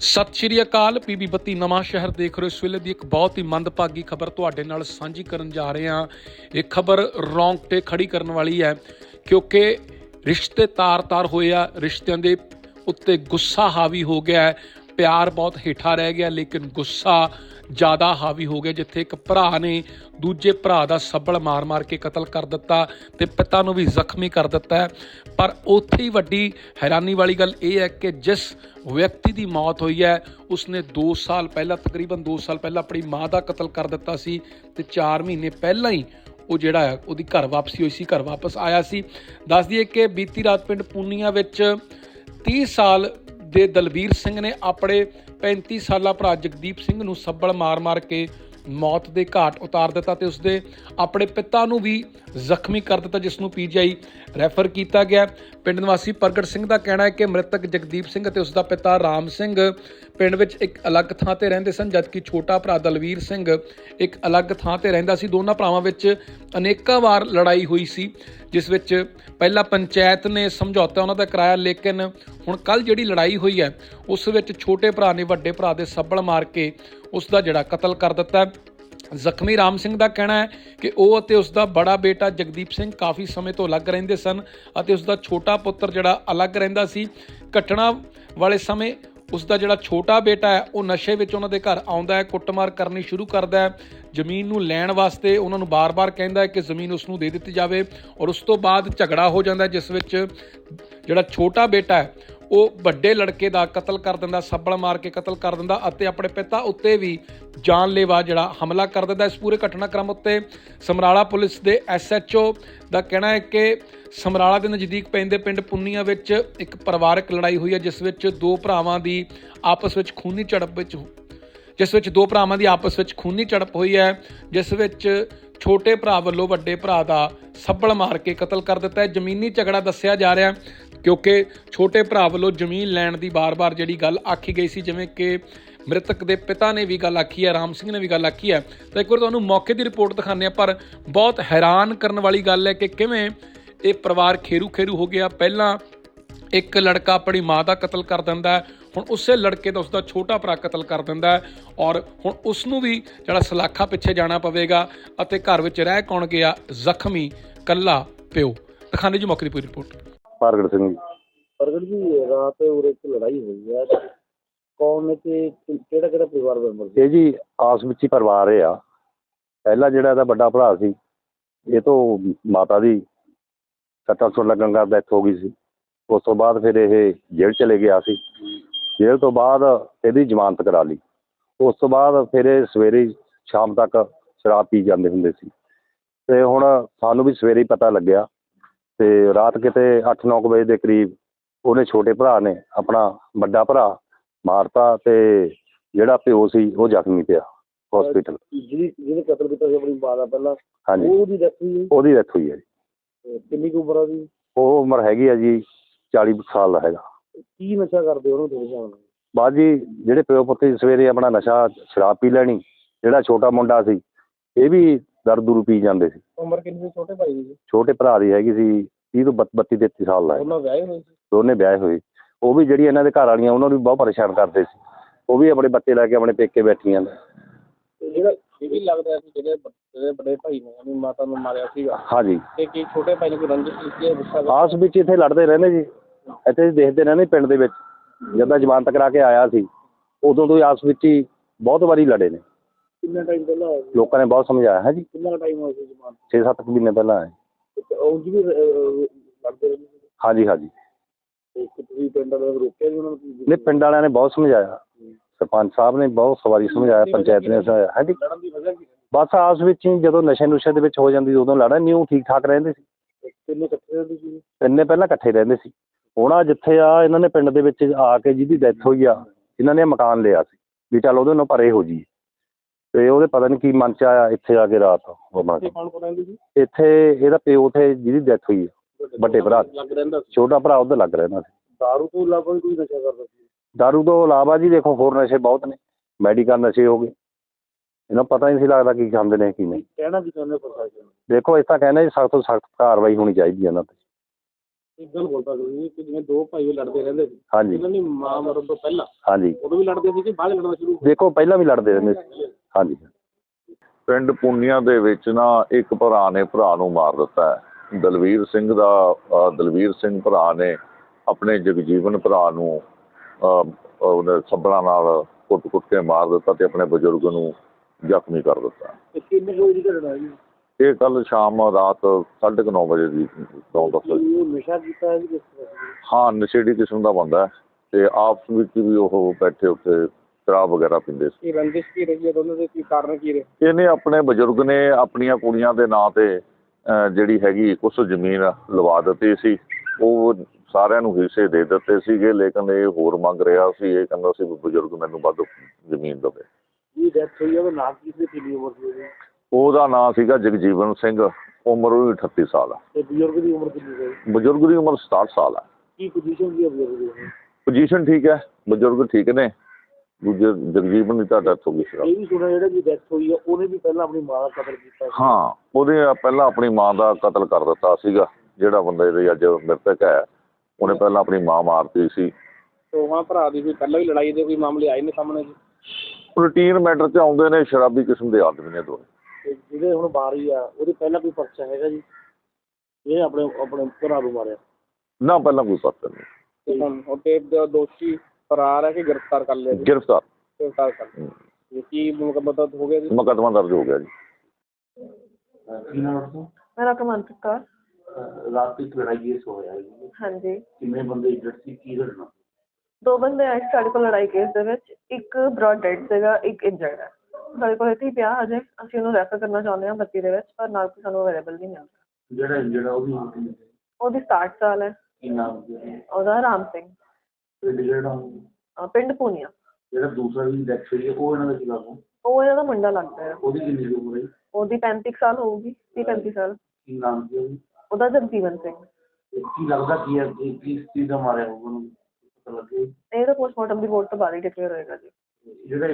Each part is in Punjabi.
ਸਤਿ ਸ਼੍ਰੀ ਅਕਾਲ। ਪੀਬੀ ਬੱਤੀ ਨਵਾਂ ਸ਼ਹਿਰ ਦੇਖ ਰਹੇ ਹੋ ਇਸ ਵੇਲੇ ਦੀ ਇੱਕ ਬਹੁਤ ਹੀ ਮੰਦਭਾਗੀ ਖਬਰ ਤੁਹਾਡੇ ਨਾਲ ਸਾਂਝੀ ਕਰਨ ਜਾ ਰਹੇ ਹਾਂ। ਇਹ ਖਬਰ ਰੌਂਗਟੇ ਖੜੀ ਕਰਨ ਵਾਲੀ ਹੈ ਕਿਉਂਕਿ ਰਿਸ਼ਤੇ ਤਾਰ-ਤਾਰ ਹੋਏ ਆ, ਰਿਸ਼ਤਿਆਂ ਦੇ ਉੱਤੇ ਗੁੱਸਾ ਹਾਵੀ ਹੋ ਗਿਆ ਹੈ। ਪਿਆਰ ਬਹੁਤ ਹੇਠਾ ਰਹਿ ਗਿਆ, ਲੇਕਿਨ ਗੁੱਸਾ ਜ਼ਿਆਦਾ ਹਾਵੀ ਹੋ ਗਿਆ, ਜਿੱਥੇ ਇੱਕ ਭਰਾ ਨੇ ਦੂਜੇ ਭਰਾ ਦਾ ਸੱਬਲ ਮਾਰ-ਮਾਰ ਕੇ ਕਤਲ ਕਰ ਦਿੱਤਾ ਤੇ ਪਿਤਾ ਨੂੰ ਵੀ ਜ਼ਖਮੀ ਕਰ ਦਿੱਤਾ ਪਰ ਉੱਥੇ ਹੀ ਵੱਡੀ ਹੈਰਾਨੀ ਵਾਲੀ ਗੱਲ ਇਹ ਹੈ ਕਿ ਜਿਸ ਵਿਅਕਤੀ ਦੀ ਮੌਤ ਹੋਈ ਹੈ, ਉਸਨੇ 2 ਸਾਲ ਪਹਿਲਾਂ, ਤਕਰੀਬਨ 2 ਸਾਲ ਪਹਿਲਾਂ ਆਪਣੀ ਮਾਂ ਦਾ ਕਤਲ ਕਰ ਦਿੱਤਾ ਸੀ ਤੇ 4 ਮਹੀਨੇ ਪਹਿਲਾਂ ਹੀ ਉਹ ਜਿਹੜਾ ਹੈ, ਉਹਦੀ ਘਰ ਵਾਪਸੀ ਹੋਈ ਸੀ, ਘਰ ਵਾਪਸ ਆਇਆ ਸੀ। ਦੱਸ ਦਈਏ ਕਿ ਬੀਤੀ ਰਾਤ ਪਿੰਡ ਪੂਨੀਆ ਵਿੱਚ 30 ਸਾਲ ਦੇ ਦਲਵੀਰ ਸਿੰਘ ਨੇ ਆਪਣੇ 35 ਸਾਲਾ ਭਰਾ ਜਗਦੀਪ ਸਿੰਘ ਨੂੰ ਸੱਬਲ ਮਾਰ-ਮਾਰ ਕੇ ਮੌਤ ਦੇ ਘਾਟ ਉਤਾਰ ਦਿੱਤਾ ਤੇ ਉਸਦੇ ਆਪਣੇ ਪਿਤਾ ਨੂੰ ਵੀ ਜ਼ਖਮੀ ਕਰ ਦਿੱਤਾ, ਜਿਸ ਨੂੰ ਪੀਜੀਆਈ ਰੈਫਰ ਕੀਤਾ ਗਿਆ। ਪਿੰਡ ਨਿਵਾਸੀ ਪ੍ਰਗਟ ਸਿੰਘ ਦਾ ਕਹਿਣਾ ਹੈ ਕਿ ਮ੍ਰਿਤਕ ਜਗਦੀਪ ਸਿੰਘ ਅਤੇ ਉਸਦਾ ਪਿਤਾ ਰਾਮ ਸਿੰਘ ਪਿੰਡ ਵਿੱਚ ਇੱਕ ਅਲੱਗ ਥਾਂ ਤੇ ਰਹਿੰਦੇ ਸਨ, ਜਦਕਿ ਛੋਟਾ ਭਰਾ ਦਲਵੀਰ ਸਿੰਘ ਇੱਕ ਅਲੱਗ ਥਾਂ ਤੇ ਰਹਿੰਦਾ ਸੀ। ਦੋਨਾਂ ਭਰਾਵਾਂ ਵਿੱਚ ਅਨੇਕਾਂ ਵਾਰ ਲੜਾਈ ਹੋਈ ਸੀ, ਜਿਸ ਵਿੱਚ ਪਹਿਲਾਂ ਪੰਚਾਇਤ ਨੇ ਸਮਝੌਤਾ ਉਹਨਾਂ ਦਾ ਕਰਾਇਆ, ਲੇਕਿਨ ਹੁਣ ਕੱਲ ਜਿਹੜੀ ਲੜਾਈ ਹੋਈ ਹੈ, ਉਸ ਵਿੱਚ ਛੋਟੇ ਭਰਾ ਨੇ ਵੱਡੇ ਭਰਾ ਦੇ ਸੱਬਲ ਮਾਰ ਕੇ ਉਸ ਦਾ ਜਿਹੜਾ ਕਤਲ ਕਰ ਦਿੱਤਾ ਜ਼ਖਮੀ ਰਾਮ ਸਿੰਘ ਦਾ ਕਹਿਣਾ ਹੈ ਕਿ ਉਹ ਅਤੇ ਉਸ ਦਾ ਬੜਾ ਬੇਟਾ ਜਗਦੀਪ ਸਿੰਘ ਕਾਫੀ ਸਮੇਂ ਤੋਂ ਅਲੱਗ ਰਹਿੰਦੇ ਸਨ ਅਤੇ ਉਸ ਦਾ ਛੋਟਾ ਪੁੱਤਰ ਜਿਹੜਾ ਅਲੱਗ ਰਹਿੰਦਾ ਸੀ। ਘਟਨਾ ਵਾਲੇ ਸਮੇਂ ਉਸ ਦਾ ਜਿਹੜਾ ਛੋਟਾ ਬੇਟਾ ਹੈ, ਉਹ ਨਸ਼ੇ ਵਿੱਚ ਉਹਨਾਂ ਦੇ ਘਰ ਆਉਂਦਾ ਹੈ, ਕੁੱਟਮਾਰ ਕਰਨੀ ਸ਼ੁਰੂ ਕਰਦਾ ਹੈ। ਜ਼ਮੀਨ ਨੂੰ ਲੈਣ ਵਾਸਤੇ ਉਹਨਾਂ ਨੂੰ ਬਾਰ-ਬਾਰ ਕਹਿੰਦਾ ਹੈ ਕਿ ਜ਼ਮੀਨ ਉਸ ਨੂੰ ਦੇ ਦਿੱਤੀ ਜਾਵੇ ਔਰ ਉਸ ਤੋਂ ਬਾਅਦ ਝਗੜਾ ਹੋ ਜਾਂਦਾ ਜਿਸ ਵਿੱਚ ਜਿਹੜਾ ਛੋਟਾ ਬੇਟਾ ਹੈ ਉਹ ਵੱਡੇ ਲੜਕੇ ਦਾ ਕਤਲ ਕਰ ਦਿੰਦਾ, ਸੱਬਲ ਮਾਰ ਕੇ ਕਤਲ ਕਰ ਦਿੰਦਾ ਅਤੇ ਆਪਣੇ ਪਿਤਾ ਉੱਤੇ ਵੀ ਜਾਨਲੇਵਾ ਜਿਹੜਾ ਹਮਲਾ ਕਰ ਦਿੰਦਾ। ਇਸ ਪੂਰੇ ਘਟਨਾਕ੍ਰਮ ਉੱਤੇ ਸਮਰਾਲਾ ਪੁਲਿਸ ਦੇ ਐਸਐਚਓ ਦਾ ਕਹਿਣਾ ਹੈ ਕਿ ਸਮਰਾਲਾ ਦੇ ਨਜ਼ਦੀਕ ਪੈਂਦੇ ਪਿੰਡ ਪੁੰਨੀਆ ਵਿੱਚ ਇੱਕ ਪਰਿਵਾਰਕ ਲੜਾਈ ਹੋਈ ਹੈ, ਜਿਸ ਵਿੱਚ ਦੋ ਭਰਾਵਾਂ ਦੀ ਆਪਸ ਵਿੱਚ ਖੂਨੀ ਝੜਪ ਵਿੱਚ ਜਿਸ ਵਿੱਚ ਦੋ ਭਰਾਵਾਂ ਦੀ ਆਪਸ ਵਿੱਚ ਖੂਨੀ ਝੜਪ ਹੋਈ ਹੈ, ਜਿਸ ਵਿੱਚ ਛੋਟੇ ਭਰਾ ਵੱਲੋਂ ਵੱਡੇ ਭਰਾ ਦਾ ਸੱਬਲ ਮਾਰ ਕੇ ਕਤਲ ਕਰ ਦਿੱਤਾ ਹੈ। ਜ਼ਮੀਨੀ ਝਗੜਾ ਦੱਸਿਆ ਜਾ ਰਿਹਾ ਕਿਉਂਕਿ ਛੋਟੇ ਭਰਾ ਵੱਲੋਂ ਜ਼ਮੀਨ ਲੈਣ ਦੀ ਬਾਰ-ਬਾਰ ਜਿਹੜੀ ਗੱਲ ਆਖੀ ਗਈ ਸੀ, ਜਿਵੇਂ ਕਿ ਮ੍ਰਿਤਕ ਦੇ ਪਿਤਾ ਨੇ ਵੀ ਗੱਲ ਆਖੀ ਹੈ, ਰਾਮ ਸਿੰਘ ਨੇ ਵੀ ਗੱਲ ਆਖੀ ਹੈ। ਤਾਂ ਇੱਕ ਵਾਰ ਤੁਹਾਨੂੰ ਮੌਕੇ ਦੀ ਰਿਪੋਰਟ ਦਿਖਾਉਂਦੇ ਆ ਪਰ ਬਹੁਤ ਹੈਰਾਨ ਕਰਨ ਵਾਲੀ ਗੱਲ ਹੈ ਕਿ ਕਿਵੇਂ ਇਹ ਪਰਿਵਾਰ ਖੇਰੂ ਖੇਰੂ ਹੋ ਗਿਆ। ਪਹਿਲਾਂ ਇੱਕ ਲੜਕਾ ਆਪਣੀ ਮਾਂ ਦਾ ਕਤਲ ਕਰ ਦਿੰਦਾ ਹੁਣ ਉਸੇ ਲੜਕੇ ਦਾ ਉਸਦਾ ਛੋਟਾ ਭਰਾ ਕਤਲ ਕਰ ਦਿੰਦਾ ਔਰ ਹੁਣ ਉਸ ਨੂੰ ਵੀ ਜਿਹੜਾ ਸਲਾਖਾ ਪਿੱਛੇ ਜਾਣਾ ਪਵੇਗਾ ਅਤੇ ਘਰ ਵਿੱਚ ਰਹਿ ਕੌਣ ਗਿਆ? ਜ਼ਖਮੀ ਕੱਲਾ ਪਿਓ। ਦਿਖਾਣੇ ਜੀ ਮੌਕੇ ਦੀ ਪੂਰੀ ਰਿਪੋਰਟ। ਪ੍ਰਗਟ ਸਿੰਘ ਜੀ। ਪ੍ਰਗਟ ਜੀ ਰਾਤ ਉਰੇ ਇੱਕ ਲੜਾਈ ਹੋਈ ਹੈ ਕੌਣ ਨੇ ਤੇ ਕਿਹੜਾ ਕਿਹੜਾ ਪਰਿਵਾਰ ਮੈਂਬਰ ਸੀ? ਇਹ ਜੀ ਆਸ ਵਿੱਚ ਹੀ ਪਰਿਵਾਰ ਇਹ ਆ। ਪਹਿਲਾ ਜਿਹੜਾ ਇਹਦਾ ਵੱਡਾ ਭਰਾ ਸੀ ਇਹ ਤੋਂ ਮਾਤਾ ਦੀ ਸੱਟਾਂ ਸੁੱਟ ਲੱਗਣ ਦਾ ਡੈਥ ਹੋ ਗਈ ਸੀ। ਉਸ ਤੋਂ ਬਾਅਦ ਫਿਰ ਇਹ ਜੇਲ੍ਹ ਚਲੇ ਗਿਆ ਸੀ। ਜੇਲ੍ਹ ਤੋਂ ਬਾਅਦ ਇਹਦੀ ਜ਼ਮਾਨਤ ਕਰਾ ਲਈ। ਉਸ ਤੋਂ ਬਾਅਦ ਫਿਰ ਇਹ ਸਵੇਰੇ ਸ਼ਾਮ ਤੱਕ ਸ਼ਰਾਬ ਪੀ ਜਾਂਦੇ ਹੁੰਦੇ ਸੀ। ਤੇ ਹੁਣ ਸਾਨੂੰ ਵੀ ਸਵੇਰੇ ਹੀ ਪਤਾ ਲੱਗਿਆ ਤੇ ਰਾਤ ਕਿਤੇ 8-9 ਵਜੇ ਦੇ ਕਰੀਬ ਉਹਨੇ ਛੋਟੇ ਭਰਾ ਨੇ ਆਪਣਾ ਵੱਡਾ ਭਰਾ ਮਾਰਤਾ ਤੇ ਜਿਹੜਾ ਪਿਓ ਸੀ ਉਹ ਜ਼ਖਮੀ ਪਿਆ ਹਸਪੀਟਲ ਜਿਹਦੀ ਜਿਹਨੇ ਕਤਲ ਕੀਤਾ ਸੀ ਆਪਣੀ ਮਾਂ ਦਾ ਪਹਿਲਾਂ ਹਾਂਜੀ। ਉਹਦੀ ਡੈਥ ਹੋਈ ਹੈ ਉਹਦੀ ਡੈਥ ਹੋਈ ਹੈ ਜੀ। ਕਿੰਨੀ ਕੁ ਉਮਰ ਆ ਉਹਦੀ? ਉਹ ਉਮਰ ਹੈਗੀ ਆ ਜੀ 40 ਕੁ ਸਾਲ ਦਾ ਹੈਗਾ। ਕੀ ਨਸ਼ਾ ਕਰਦੇ ਉਹਨੂੰ ਤੁਹਾਡੇ ਹਿਸਾਬ ਨਾਲ ਬਾਅਦ ਜੀ ਜਿਹੜੇ ਪਿਓ ਪੁੱਤ ਸਵੇਰੇ ਆਪਣਾ ਨਸ਼ਾ ਸ਼ਰਾਬ ਪੀ ਲੈਣੀ ਜਿਹੜਾ ਛੋਟਾ ਮੁੰਡਾ ਸੀ ਇਹ ਵੀ ਦਰ ਦੂਰ ਪੀ ਜਾਂਦੇ ਸੀ। ਉਮਰ ਕਿੰਨੀ ਸੀ ਛੋਟੇ ਭਾਈ ਦੀ ਛੋਟੇ ਭਰਾ ਦੀ ਹੈਗੀ ਸੀ 30 ਤੋਂ 32 33 ਸਾਲ ਦਾ ਹੈ। ਉਹਨਾਂ ਵਿਆਹੇ ਹੋਏ ਸੀ? ਦੋਨੇ ਵਿਆਹੇ ਹੋਏ। ਉਹ ਵੀ ਜਿਹੜੀ ਇਹਨਾਂ ਦੇ ਘਰ ਵਾਲੀਆਂ ਉਹਨਾਂ ਨੂੰ ਵੀ ਬਹੁਤ ਪਰੇਸ਼ਾਨ ਕਰਦੇ ਸੀ। ਉਹ ਵੀ ਆਪਣੇ ਬੱਚੇ ਲੈ ਕੇ ਆਪਣੇ ਪੇਕੇ ਬੈਠੀਆਂ ਨੇ। ਤੇ ਜਿਹੜਾ ਇਹ ਵੀ ਲੱਗਦਾ ਸੀ ਜਿਹੜੇ ਬ- ਜਿਹੜੇ ਵੱਡੇ ਭਾਈ ਨੇ ਆਪਣੀ ਮਾਤਾ ਨੂੰ ਮਾਰਿਆ ਸੀਗਾ। ਹਾਂਜੀ। ਤੇ ਕੀ ਛੋਟੇ ਭਾਈ ਨੇ ਕੋਈ ਰੰਜਿਸ਼ ਕੀਤੀ ਹੈ ਗੁੱਸਾ ਕਰ- ਆਸ ਵਿੱਚ ਇੱਥੇ ਲੜਦੇ ਰਹਿੰਦੇ ਜੀ ਇੱਥੇ ਦੇਖਦੇ ਰਹਿੰਦੇ ਪਿੰਡ ਦੇ ਵਿੱਚ। ਜਦੋਂ ਜ਼ਮਾਨਤ ਕਰਾ ਕੇ ਆਇਆ ਸੀ ਉਦੋਂ ਤੋਂ ਹੀ ਆਸ ਵਿੱਚ ਹੀ ਬਹੁਤ ਵਾਰੀ ਲੜੇ ਨੇ। ਕਿੰਨਾ ਟਾਈਮ ਪਹਿਲਾਂ ਹੋਇਆ ਸੀ? ਲੋਕਾਂ ਨੇ ਬਹੁਤ ਸਮਝਾਇਆ ਹੈ ਜੀ? ਕਿੰਨਾ ਟਾਈਮ ਹੋਇਆ ਸੀ ਜਮਾਨ 6-7 ਮਹੀਨੇ ਪਹਿਲਾਂ ਹੈ ਉਹ ਜੀ ਵੀ ਅਹ, ਲੜਦੇ ਰਹਿੰਦੇ ਸੀ? ਹਾਂਜੀ ਹਾਂਜੀ। ਤੇ ਇੱਕ ਤੁਸੀਂ ਪਿੰਡ ਵਾਲਿਆਂ ਨੂੰ ਰੋਕਿਆ ਵੀ ਉਹਨਾਂ ਨੂੰ? ਨੇ ਪਿੰਡ ਵਾਲਿਆਂ ਨੇ ਬਹੁਤ ਸਮਝਾਇਆ। ਸਰਪੰਚ ਸਾਹਿਬ ਨੇ ਬਹੁਤ ਸਵਾਰੀ ਸਮਝਾਇਆ ਪੰਚਾਇਤ ਨੇ ਸਮਝਾਇਆ ਹਾਂਜੀ ਲੜਨ ਦੀ ਵਜ੍ਹਾ ਕੀ ਹੈ? ਬਸ ਆਸ ਵਿੱਚ ਹੀ ਜਦੋਂ ਨਸ਼ੇ ਨੁਸ਼ੇ ਦੇ ਵਿੱਚ ਹੋ ਜਾਂਦੀ ਉਦੋਂ ਲੜਾ ਨਹੀਂ ਉਹ ਠੀਕ ਠਾਕ ਰਹਿੰਦੇ ਸੀ। ਕਿੰਨੇ ਇਕੱਠੇ ਰਹਿੰਦੇ ਸੀ ਇੰਨੇ ਪਹਿਲਾਂ ਇਕੱਠੇ ਰਹਿੰਦੇ ਸੀ। ਹੁਣ ਆ ਜਿੱਥੇ ਆ ਇਹਨਾਂ ਨੇ ਪਿੰਡ ਦੇ ਵਿੱਚ ਆ ਕੇ ਜਿਹਦੀ ਡੈਥ ਹੋਈ ਆ ਇਹਨਾਂ ਨੇ ਮਕਾਨ ਲਿਆ ਸੀ। ਵੀ ਚੱਲ ਉਹਦੇ ਨਾਲ ਪਰੇ ਹੋ ਜੀ ਤੇ ਉਹਦੇ ਪਤਾ ਨਹੀਂ ਕੀ ਮਨ ਚ ਆਇਆ ਇੱਥੇ ਆ ਕੇ ਰਾਤ ਬਣ ਤੇ ਕੌਣ ਕੌਣ ਰਹਿੰਦੇ ਸੀ? ਇੱਥੇ ਇਹਦਾ ਪਿਓ ਤੇ ਜਿਹਦੀ ਡੈਥ ਹੋਈ ਆ ਵੱਡੇ ਭਰਾ। ਲੱਗ ਰਹਿੰਦਾ ਸੀ? ਛੋਟਾ ਭਰਾ ਉਹਦੇ ਲੱਗ ਰਹਿੰਦਾ ਸੀ। ਦਾਰੂ ਤੋਂ ਇਲਾਵਾ ਵੀ ਕੋਈ ਨਸ਼ਾ ਕਰਦਾ ਸੀ? ਦਾਰੂ ਤੋਂ ਇਲਾਵਾ ਜੀ ਦੇਖੋ ਹੋਰ ਨਸ਼ੇ ਬਹੁਤ ਨੇ ਮੈਡੀਕਲ ਨਸ਼ੇ ਹੋ ਗਏ। ਇਹਨਾਂ ਨੂੰ ਪਤਾ ਹੀ ਨਹੀਂ ਸੀ ਲੱਗਦਾ ਕੀ ਖਾਂਦੇ ਨੇ ਕੀ ਨਹੀਂ। ਕਹਿਣਾ ਕੀ ਚਾਹੁੰਦੇ ਪ੍ਰਸ਼ਾਸਨ ਨੂੰ? ਦੇਖੋ ਇਸ ਤਾਂ ਕਹਿੰਦੇ ਸਖਤ ਤੋਂ ਸਖਤ ਕਾਰਵਾਈ ਹੋਣੀ ਚਾਹੀਦੀ ਹੈ ਇਹਨਾਂ ਤੇ। ਇੱਕ ਗੱਲ ਬੋਲਦਾ ਸੀ ਕਿ ਜਿਵੇਂ ਦੋ ਭਾਈ ਲੜਦੇ ਰਹਿੰਦੇ ਸੀ। ਹਾਂਜੀ। ਇਹਨਾਂ ਦੀ ਮਾਂ ਮਰਨ ਤੋਂ ਪਹਿਲਾਂ ਹਾਂਜੀ। ਉਦੋਂ ਵੀ ਲੜਦੇ ਸੀ ਕਿ ਬਾਅਦ ਲੜਨਾ ਸ਼ੁਰੂ ਦੇਖੋ ਪਹਿਲਾਂ ਵੀ ਲੜਦੇ ਰਹਿੰਦੇ ਸੀ। ਹਾਂਜੀ। ਪਿੰਡ ਪੁੰਨੀਆਂ ਦੇ ਵਿੱਚ ਨਾ ਇੱਕ ਭਰਾ ਨੇ ਭਰਾ ਨੂੰ ਮਾਰ ਦਿੱਤਾ ਹੈ। ਦਲਵੀਰ ਸਿੰਘ ਦਾ ਦਲਵੀਰ ਸਿੰਘ ਭਰਾ ਨੇ ਆਪਣੇ ਜਗਜੀਵਨ ਭਰਾ ਨੂੰ ਉਹਨੇ ਸੱਬਲਾਂ ਨਾਲ ਕੁੱਟ-ਕੁੱਟ ਕੇ ਮਾਰ ਦਿੱਤਾ ਤੇ ਆਪਣੇ ਬਜ਼ੁਰਗ ਨੂੰ ਜ਼ਖਮੀ ਕਰ ਦਿੱਤਾ। ਕਿੰਨੇ ਕੋਈ ਦੀ ਘਟਨਾ ਹੈ ਜੀ? ਇਹ ਕੱਲ ਸ਼ਾਮ ਰਾਤ 9:30 ਵਜੇ ਦੀ ਦਸ ਵਜੇ। ਇਹ ਨਸ਼ਾ ਕੀਤਾ ਹੈ ਜੀ ਕਿਸ ਤਰ੍ਹਾਂ? ਹਾਂ ਨਸ਼ੇੜੀ ਕਿਸਮ ਦਾ ਬੰਦਾ ਹੈ ਤੇ ਆਪਸ ਵਿੱਚ ਵੀ ਉਹ ਬੈਠੇ ਉੱਤੇ ਸ਼ਰਾਬ ਵਗੈਰਾ ਪੀਂਦੇ ਸੀ। ਕੀ ਰੰਜਿਸ਼ ਕੀ ਰਹੀ ਹੈ? ਦੋਨਾਂ ਦੇ ਕੀ ਕਾਰਨ ਕੀ ਰਹੇ? ਇਹਨੇ ਆਪਣੇ ਬਜ਼ੁਰਗ ਨੇ ਆਪਣੀਆਂ ਕੁੜੀਆਂ ਦੇ ਨਾਂ ਤੇ ਅਹ, ਜਿਹੜੀ ਹੈਗੀ ਕੁਛ ਜ਼ਮੀਨ ਲਵਾ ਦਿੱਤੀ ਸੀ। ਉਹ ਸਾਰਿਆਂ ਨੂੰ ਹਿੱਸੇ ਦੇ ਦਿੱਤੇ ਸੀਗੇ ਲੇਕਿਨ ਇਹ ਹੋਰ ਮੰਗ ਰਿਹਾ ਸੀ। ਇਹ ਕਹਿੰਦਾ ਸੀ ਵੀ ਬਜ਼ੁਰਗ ਮੈਨੂੰ ਵੱਧ ਜ਼ਮੀਨ ਦੇਵੇ। ਜੀ ਡੈਥ ਹੋਈ ਹੈ ਉਹਦਾ ਨਾਮ ਕੀ ਸੀ ਕਿੰਨੀ ਉਮਰ ਸੀ ਉਹਦੀ? ਉਹਦਾ ਨਾਂ ਸੀਗਾ ਜਗਜੀਵਨ ਸਿੰਘ ਉਮਰ ਉਹਦੀ 38 ਸਾਲ ਹੈ ਤੇ ਬਜ਼ੁਰਗ ਦੀ ਉਮਰ ਕਿੰਨੀ ਹੈ? ਬਜ਼ੁਰਗ ਦੀ ਉਮਰ 67 ਸਾਲ ਹੈ ਕੀ ਪੋਜੀਸ਼ਨ ਬਜ਼ੁਰਗ ਦੀ ਪੋਜੀਸ਼ਨ ਠੀਕ ਹੈ ਬਜ਼ੁਰਗ ਠੀਕ ਨੇ ਦੂਜੇ ਜਗਜੀਵਨ ਦੀ ਤਾਂ ਡੈਥ ਹੋ ਗਈ ਸੀ ਇਹ ਵੀ ਸੁਣਿਆ ਜਿਹੜਾ ਦੀ ਡੈਥ ਹੋਈ ਹੈ ਉਹਨੇ ਵੀ ਪਹਿਲਾਂ ਆਪਣੀ ਮਾਂ ਦਾ ਕਤਲ ਕੀਤਾ ਸੀ। ਹਾਂ ਉਹਦੇ ਪਹਿਲਾਂ ਆਪਣੀ ਮਾਂ ਦਾ ਕਤਲ ਕਰ ਦਿੱਤਾ ਸੀਗਾ ਜਿਹੜਾ ਬੰਦਾ ਇਹਦੇ ਅੱਜ ਮ੍ਰਿਤਕ ਹੈ ਉਹਨੇ ਪਹਿਲਾਂ ਆਪਣੀ ਮਾਂ ਮਾਰਤੀ ਸੀ। ਦੋਵਾਂ ਭਰਾ ਦੀ ਕੋਈ ਪਹਿਲਾਂ ਵੀ ਲੜਾਈ ਦੇ ਕੋਈ ਮਾਮਲੇ ਆਏ ਨੇ ਸਾਹਮਣੇ ਜੀ? ਰੂਟੀਨ ਮੈਟਰ 'ਚ ਆਉਂਦੇ ਨੇ ਸ਼ਰਾਬੀ ਕਿਸਮ ਦੇ ਆਦਮੀ ਨੇ ਦੋਵੇਂ। ਤੇ ਜਿਹੜੇ ਹੁਣ ਬਾਰੀ ਆ ਉਹਦੇ ਪਹਿਲਾਂ ਕੋਈ ਪਰਚਾ ਹੈਗਾ ਜੀ? ਇਹ ਆਪਣੇ ਆਪਣੇ ਭਰਾ ਨੂੰ ਮਾਰਿਆ। ਨਾ ਪਹਿਲਾਂ ਕੋਈ ਪਤਾ ਨਹੀਂ। ਤੇ ਹੁਣ ਉਹ ਤੇ ਦੋਸ਼ੀ ਫਰਾਰ ਹੈ ਕਿ ਗ੍ਰਿਫਤਾਰ ਕਰ ਲਿਆ ਜੀ? ਗ੍ਰਿਫਤਾਰ। ਗ੍ਰਿਫਤਾਰ ਕਰ ਲਿਆ। ਇਹ ਕੀ ਮੁਕੱਦਮਾ ਹੋ ਗਿਆ ਜੀ? ਮੁਕੱਦਮਾ ਦਰਜ ਹੋ ਗਿਆ ਜੀ। ਮੇਰਾ ਕਮੰਤ ਕੌਰ। ਰਾਤ ਇੱਕ ਲੜਾਈ ਕੇਸ ਹੋਇਆ ਜੀ। ਹਾਂਜੀ। ਕਿੰਨੇ ਬੰਦੇ ਇੰਜਰਡ ਸੀ? ਕੀ ਘਟਨਾ? ਦੋ ਬੰਦੇ ਆਏ ਸੀ ਸਾਡੇ ਕੋਲ ਲੜਾਈ ਕੇਸ ਦੇ ਵਿੱਚ। ਇੱਕ ਬ੍ਰੌਡ ਡੈਡ ਸੀਗਾ ਇੱਕ ਇੰਜਰਡ ਹੈ ਸਾਡੇ ਕੋਲ ਇੱਥੇ ਹੀ ਪਿਆ ਹਜੇ ਅਸੀਂ ਉਹਨੂੰ ਰੈਫਰ ਕਰਨਾ ਚਾਹੁੰਦੇ ਹਾਂ ਬੱਤੀ ਦੇ ਵਿੱਚ ਪਰ ਨਾਲ ਕੋਈ ਸਾਨੂੰ ਅਵੇਲੇਬਲ ਨਹੀਂ ਮਿਲ ਰਿਹਾ ਜਿਹੜਾ ਇੰਜਰਡ ਆ ਉਹਦੀ ਉਮਰ ਕਿੰਨੀ ਸੀ? ਉਹਦੀ 67 ਸਾਲ ਹੈ। ਕੀ ਨਾਮ ਉਹਦਾ? ਰਾਮ ਸਿੰਘ। ਤੇ ਜਿਹੜਾ ਅਹ ਪਿੰਡ ਪੂਨੀਆ। ਜਿਹੜਾ ਦੂਸਰਾ ਵੀ ਹੋਈ ਹੈ ਉਹ ਇਹਨਾਂ ਦਾ ਕੀ ਲੱਗਦਾ ਉਹ ਇਹਨਾਂ ਦਾ ਮੁੰਡਾ ਲੱਗਦਾ ਹੈ। ਉਹਦੀ ਕਿੰਨੀ ਕੁ ਉਮਰ ਹੈ? ਉਹਦੀ 35 ਕੁ ਸਾਲ ਹੋਊਗੀ 30 35 ਸਾਲ। ਕੀ ਨਾਮ ਸੀ ਉਹਦੀ? ਉਹਦਾ ਜਗਜੀਵਨ ਸਿੰਘ। ਤੇ ਕੀ ਲੱਗਦਾ ਕੀ ਹੈ ਕਿ ਕਿਸ ਚੀਜ਼ ਦਾ ਮਾਰਿਆ ਹੋਊਗਾ ਉਹਨੂੰ? ਪਤਾ ਲੱਗੇ। ਇਹ ਤਾਂ ਪੋਸਟਮਾਰਟਮ ਰਿਪੋਰਟ ਤੋਂ ਬਾਅਦ ਹੀ ਡਿਕਲੇਅਰ ਹੋਏਗਾ ਜੀ। ਜਿਹੜਾ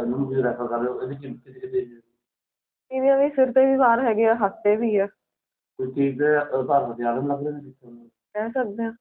ਇਹਨੂੰ ਵੀ ਰੈਫਰ ਕਰ ਰਹੇ ਹੋ ਇਹਦੀ ਕਿੰਨੀ ਕਿਤੇ ਕਿਤੇ ਇਹਦੀਆਂ ਵੀ ਸਿਰ ਤੇ ਵੀ ਵਾਰ ਹੈਗੇ ਆ ਹੱਥ ਤੇ ਵੀ ਆ। ਕੋਈ ਚੀਜ਼ ਦੇ ਆਧਾਰ ਹਥਿਆਰ ਲੱਗ ਰਹੇ ਨੇ ਕਹਿ ਸਕਦੇ ਹਾਂ